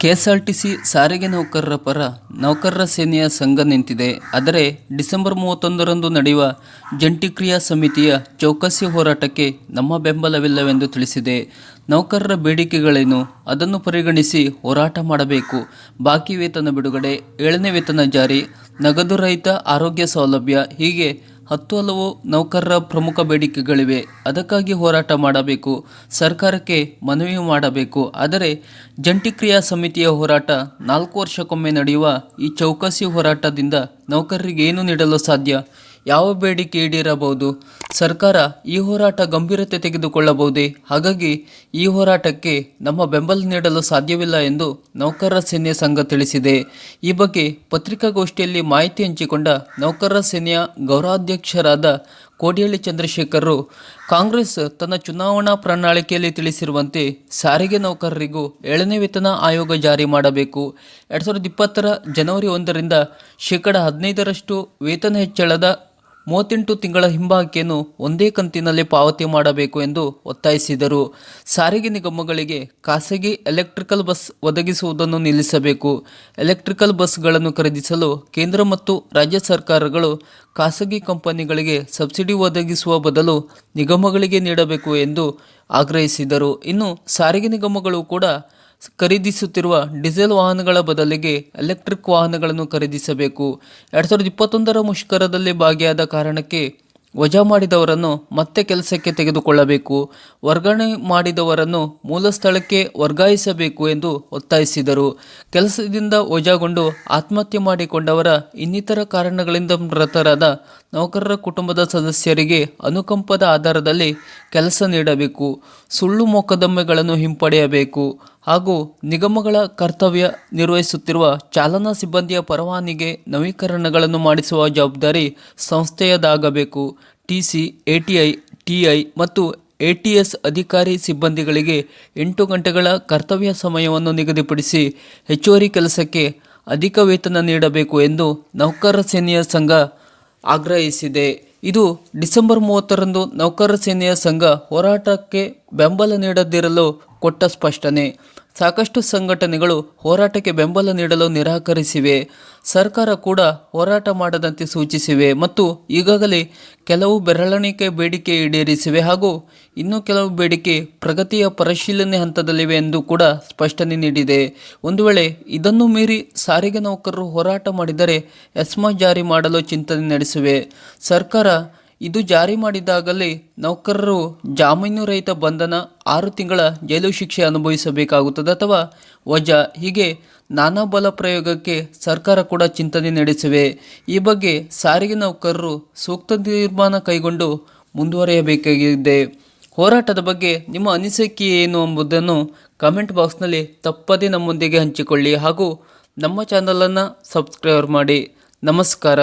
KSRTC ಸಾರಿಗೆ ನೌಕರರ ಪರ ನೌಕರರ ಸೇನೆಯ ಸಂಘ ನಿಂತಿದೆ. ಆದರೆ ಡಿಸೆಂಬರ್ ಮೂವತ್ತೊಂದರಂದು ನಡೆಯುವ ಜಂಟಿ ಕ್ರಿಯಾ ಸಮಿತಿಯ ಚೌಕಸಿ ಹೋರಾಟಕ್ಕೆ ನಮ್ಮ ಬೆಂಬಲವಿಲ್ಲವೆಂದು ತಿಳಿಸಿದೆ. ನೌಕರರ ಬೇಡಿಕೆಗಳೇನು? ಅದನ್ನು ಪರಿಗಣಿಸಿ ಹೋರಾಟ ಮಾಡಬೇಕು. ಬಾಕಿ ವೇತನ ಬಿಡುಗಡೆ, ಏಳನೇ ವೇತನ ಜಾರಿ, ನಗದು ರಹಿತ ಆರೋಗ್ಯ ಸೌಲಭ್ಯ, ಹೀಗೆ ಹತ್ತು ಹಲವು ನೌಕರರ ಪ್ರಮುಖ ಬೇಡಿಕೆಗಳಿವೆ. ಅದಕ್ಕಾಗಿ ಹೋರಾಟ ಮಾಡಬೇಕು. ಸರ್ಕಾರಕ್ಕೆ ಮನವಿ ಮಾಡಬೇಕು. ಆದರೆ ಜಂಟಿ ಕ್ರಿಯಾ ಸಮಿತಿಯ ಹೋರಾಟ ನಾಲ್ಕು ವರ್ಷಕ್ಕೊಮ್ಮೆ ನಡೆಯುವ ಈ ಚೌಕಾಸಿ ಹೋರಾಟದಿಂದ ನೌಕರರಿಗೆ ಏನು ನೀಡಲು ಸಾಧ್ಯ? ಯಾವ ಬೇಡಿಕೆ ಈಡೇರಬಹುದು? ಸರ್ಕಾರ ಈ ಹೋರಾಟ ಗಂಭೀರತೆ ತೆಗೆದುಕೊಳ್ಳಬಹುದೇ? ಹಾಗಾಗಿ ಈ ಹೋರಾಟಕ್ಕೆ ನಮ್ಮ ಬೆಂಬಲ ನೀಡಲು ಸಾಧ್ಯವಿಲ್ಲ ಎಂದು ನೌಕರರ ಸೇನೆ ಸಂಘ ತಿಳಿಸಿದೆ. ಈ ಬಗ್ಗೆ ಪತ್ರಿಕಾಗೋಷ್ಠಿಯಲ್ಲಿ ಮಾಹಿತಿ ಹಂಚಿಕೊಂಡ ನೌಕರರ ಸೇನೆಯ ಗೌರವಾಧ್ಯಕ್ಷರಾದ ಕೋಡಿಹಳ್ಳಿ ಚಂದ್ರಶೇಖರರು, ಕಾಂಗ್ರೆಸ್ ತನ್ನ ಚುನಾವಣಾ ಪ್ರಣಾಳಿಕೆಯಲ್ಲಿ ತಿಳಿಸಿರುವಂತೆ ಸಾರಿಗೆ ನೌಕರರಿಗೂ ಏಳನೇ ವೇತನ ಆಯೋಗ ಜಾರಿ ಮಾಡಬೇಕು. ಎರಡು ಸಾವಿರದ ಇಪ್ಪತ್ತರ ಜನವರಿ ಒಂದರಿಂದ ಶೇಕಡ ಹದಿನೈದರಷ್ಟು ವೇತನ ಹೆಚ್ಚಳದ ಮೂವತ್ತೆಂಟು ತಿಂಗಳ ಹಿಂಬಾಕಿಯನ್ನು ಒಂದೇ ಕಂತಿನಲ್ಲಿ ಪಾವತಿ ಮಾಡಬೇಕು ಎಂದು ಒತ್ತಾಯಿಸಿದರು. ಸಾರಿಗೆ ನಿಗಮಗಳಿಗೆ ಖಾಸಗಿ ಎಲೆಕ್ಟ್ರಿಕಲ್ ಬಸ್ ಒದಗಿಸುವುದನ್ನು ನಿಲ್ಲಿಸಬೇಕು. ಎಲೆಕ್ಟ್ರಿಕಲ್ ಬಸ್ಗಳನ್ನು ಖರೀದಿಸಲು ಕೇಂದ್ರ ಮತ್ತು ರಾಜ್ಯ ಸರ್ಕಾರಗಳು ಖಾಸಗಿ ಕಂಪನಿಗಳಿಗೆ ಸಬ್ಸಿಡಿ ಒದಗಿಸುವ ಬದಲು ನಿಗಮಗಳಿಗೆ ನೀಡಬೇಕು ಎಂದು ಆಗ್ರಹಿಸಿದರು. ಇನ್ನು ಸಾರಿಗೆ ನಿಗಮಗಳು ಕೂಡ ಖರೀದಿಸುತ್ತಿರುವ ಡೀಸೆಲ್ ವಾಹನಗಳ ಬದಲಿಗೆ ಎಲೆಕ್ಟ್ರಿಕ್ ವಾಹನಗಳನ್ನು ಖರೀದಿಸಬೇಕು. ಎರಡು ಸಾವಿರದ ಇಪ್ಪತ್ತೊಂದರ ಮುಷ್ಕರದಲ್ಲಿ ಭಾಗಿಯಾದ ಕಾರಣಕ್ಕೆ ವಜಾ ಮಾಡಿದವರನ್ನು ಮತ್ತೆ ಕೆಲಸಕ್ಕೆ ತೆಗೆದುಕೊಳ್ಳಬೇಕು. ವರ್ಗಾವಣೆ ಮಾಡಿದವರನ್ನು ಮೂಲ ಸ್ಥಳಕ್ಕೆ ವರ್ಗಾಯಿಸಬೇಕು ಎಂದು ಒತ್ತಾಯಿಸಿದರು. ಕೆಲಸದಿಂದ ವಜಾಗೊಂಡು ಆತ್ಮಹತ್ಯೆ ಮಾಡಿಕೊಂಡವರ ಇನ್ನಿತರ ಕಾರಣಗಳಿಂದ ಮೃತರಾದ ನೌಕರರ ಕುಟುಂಬದ ಸದಸ್ಯರಿಗೆ ಅನುಕಂಪದ ಆಧಾರದಲ್ಲಿ ಕೆಲಸ ನೀಡಬೇಕು. ಸುಳ್ಳು ಮೊಕದ್ದಮೆಗಳನ್ನು ಹಿಂಪಡೆಯಬೇಕು. ಹಾಗೂ ನಿಗಮಗಳ ಕರ್ತವ್ಯ ನಿರ್ವಹಿಸುತ್ತಿರುವ ಚಾಲನಾ ಸಿಬ್ಬಂದಿಯ ಪರವಾನಿಗೆ ನವೀಕರಣಗಳನ್ನು ಮಾಡಿಸುವ ಜವಾಬ್ದಾರಿ ಸಂಸ್ಥೆಯದಾಗಬೇಕು. ಟಿಸಿ, ಎಟಿಐ, ಟಿಐ ಮತ್ತು ಎಟಿಎಸ್ ಅಧಿಕಾರಿ ಸಿಬ್ಬಂದಿಗಳಿಗೆ ಎಂಟು ಗಂಟೆಗಳ ಕರ್ತವ್ಯ ಸಮಯವನ್ನು ನಿಗದಿಪಡಿಸಿ ಹೆಚ್ಚುವರಿ ಕೆಲಸಕ್ಕೆ ಅಧಿಕ ವೇತನ ನೀಡಬೇಕು ಎಂದು ನೌಕರರ ಸೇನೆಯ ಸಂಘ ಆಗ್ರಹಿಸಿದೆ. ಇದು ಡಿಸೆಂಬರ್ ಮೂವತ್ತರಂದು ನೌಕರರ ಸೇನೆಯ ಸಂಘ ಹೋರಾಟಕ್ಕೆ ಬೆಂಬಲ ನೀಡದಿರಲು ಕೊಟ್ಟ ಸ್ಪಷ್ಟನೆ. ಸಾಕಷ್ಟು ಸಂಘಟನೆಗಳು ಹೋರಾಟಕ್ಕೆ ಬೆಂಬಲ ನೀಡಲು ನಿರಾಕರಿಸಿವೆ. ಸರ್ಕಾರ ಕೂಡ ಹೋರಾಟ ಮಾಡದಂತೆ ಸೂಚಿಸಿವೆ ಮತ್ತು ಈಗಾಗಲೇ ಕೆಲವು ಬೆರಳಣಿಕೆ ಬೇಡಿಕೆ ಈಡೇರಿಸಿವೆ ಹಾಗೂ ಇನ್ನೂ ಕೆಲವು ಬೇಡಿಕೆ ಪ್ರಗತಿಯ ಪರಿಶೀಲನೆ ಹಂತದಲ್ಲಿವೆ ಎಂದು ಕೂಡ ಸ್ಪಷ್ಟನೆ ನೀಡಿದೆ. ಒಂದು ವೇಳೆ ಇದನ್ನು ಮೀರಿ ಸಾರಿಗೆ ನೌಕರರು ಹೋರಾಟ ಮಾಡಿದರೆ ಎಸ್ಮಾ ಜಾರಿ ಮಾಡಲು ಚಿಂತನೆ ನಡೆಸಿವೆ. ಸರ್ಕಾರ ಇದು ಜಾರಿ ಮಾಡಿದಾಗಲೇ ನೌಕರರು ಜಾಮೀನು ರಹಿತ ಬಂಧನ ಆರು ತಿಂಗಳ ಜೈಲು ಶಿಕ್ಷೆ ಅನುಭವಿಸಬೇಕಾಗುತ್ತದೆ ಅಥವಾ ವಜಾ. ಹೀಗೆ ನಾನಾ ಬಲ ಪ್ರಯೋಗಕ್ಕೆ ಸರ್ಕಾರ ಕೂಡ ಚಿಂತನೆ ನಡೆಸಿವೆ. ಈ ಬಗ್ಗೆ ಸಾರಿಗೆ ನೌಕರರು ಸೂಕ್ತ ತೀರ್ಮಾನ ಕೈಗೊಂಡು ಮುಂದುವರಿಯಬೇಕಾಗಿದೆ. ಹೋರಾಟದ ಬಗ್ಗೆ ನಿಮ್ಮ ಅನಿಸಿಕೆ ಏನು ಎಂಬುದನ್ನು ಕಮೆಂಟ್ ಬಾಕ್ಸ್ನಲ್ಲಿ ತಪ್ಪದೇ ನಮ್ಮೊಂದಿಗೆ ಹಂಚಿಕೊಳ್ಳಿ ಹಾಗೂ ನಮ್ಮ ಚಾನಲನ್ನು ಸಬ್ಸ್ಕ್ರೈಬ್ ಮಾಡಿ. ನಮಸ್ಕಾರ.